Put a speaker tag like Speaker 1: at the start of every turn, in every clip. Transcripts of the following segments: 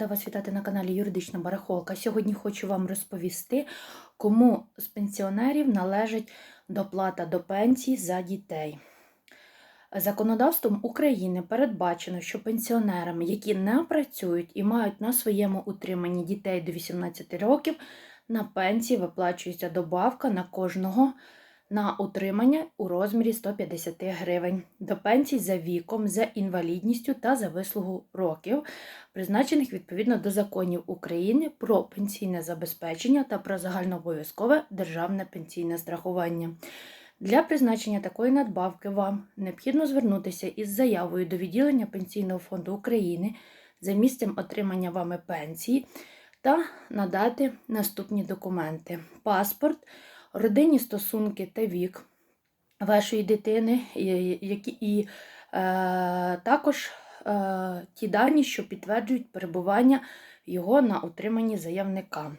Speaker 1: Рада вас вітати на каналі Юридична Барахолка. Сьогодні хочу вам розповісти, кому з пенсіонерів належить доплата до пенсії за дітей. Законодавством України передбачено, що пенсіонерам, які не працюють і мають на своєму утриманні дітей до 18 років, на пенсії виплачується добавка на кожного на утримання у розмірі 150 гривень до пенсій за віком, за інвалідністю та за вислугу років, призначених відповідно до законів України про пенсійне забезпечення та про загальнообов'язкове державне пенсійне страхування. Для призначення такої надбавки вам необхідно звернутися із заявою до відділення Пенсійного фонду України за місцем отримання вами пенсії та надати наступні документи: паспорт, родинні стосунки та вік вашої дитини, які і е, також е, ті дані, що підтверджують перебування його на утриманні заявника.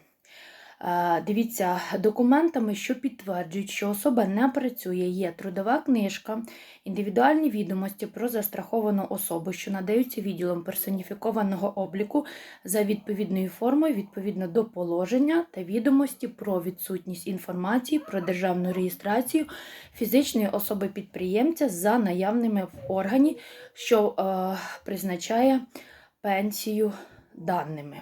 Speaker 1: Е, Дивіться, документами, що підтверджують, що особа не працює, є трудова книжка, індивідуальні відомості про застраховану особу, що надаються відділом персоніфікованого обліку за відповідною формою відповідно до положення та відомості про відсутність інформації про державну реєстрацію фізичної особи-підприємця за наявними в органі, що е, призначає пенсію даними.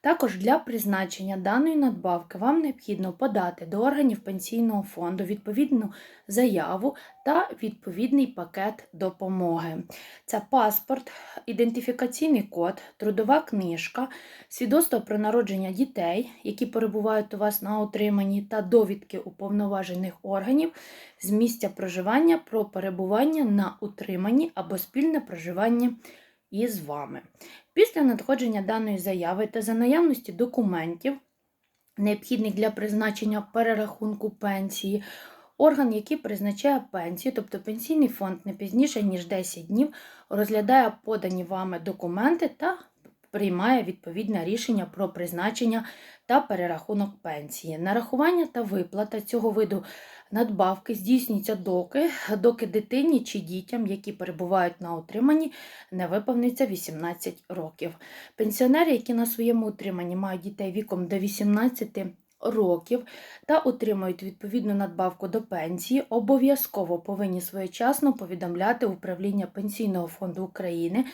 Speaker 1: Також для призначення даної надбавки вам необхідно подати до органів пенсійного фонду відповідну заяву та відповідний пакет допомоги. Це паспорт, ідентифікаційний код, трудова книжка, свідоцтво про народження дітей, які перебувають у вас на утриманні, та довідки уповноважених органів з місця проживання про перебування на утриманні або спільне проживання із вами. Після надходження даної заяви та за наявності документів, необхідних для призначення перерахунку пенсії, орган, який призначає пенсію, тобто пенсійний фонд не пізніше, ніж 10 днів, розглядає подані вами документи та приймає відповідне рішення про призначення та перерахунок пенсії. Нарахування та виплата цього виду надбавки здійснюється доки, доки дитині чи дітям, які перебувають на утриманні, не виповниться 18 років. Пенсіонери, які на своєму утриманні мають дітей віком до 18 років та отримують відповідну надбавку до пенсії, обов'язково повинні своєчасно повідомляти управління Пенсійного фонду України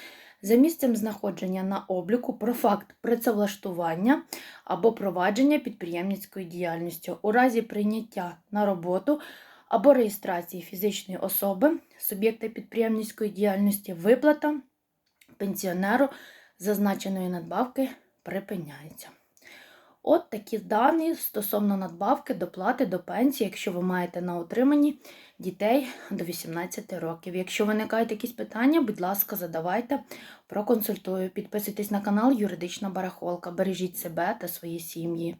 Speaker 1: за місцем знаходження на обліку про факт працевлаштування або провадження підприємницької діяльності у разі прийняття на роботу або реєстрації фізичної особи суб'єкта підприємницької діяльності виплата пенсіонеру зазначеної надбавки припиняється. От такі дані стосовно надбавки доплати до пенсії, якщо ви маєте на утриманні дітей до 18 років. Якщо виникають якісь питання, будь ласка, задавайте, проконсультую. Підписуйтесь на канал Юридична Барахолка. Бережіть себе та свої сім'ї.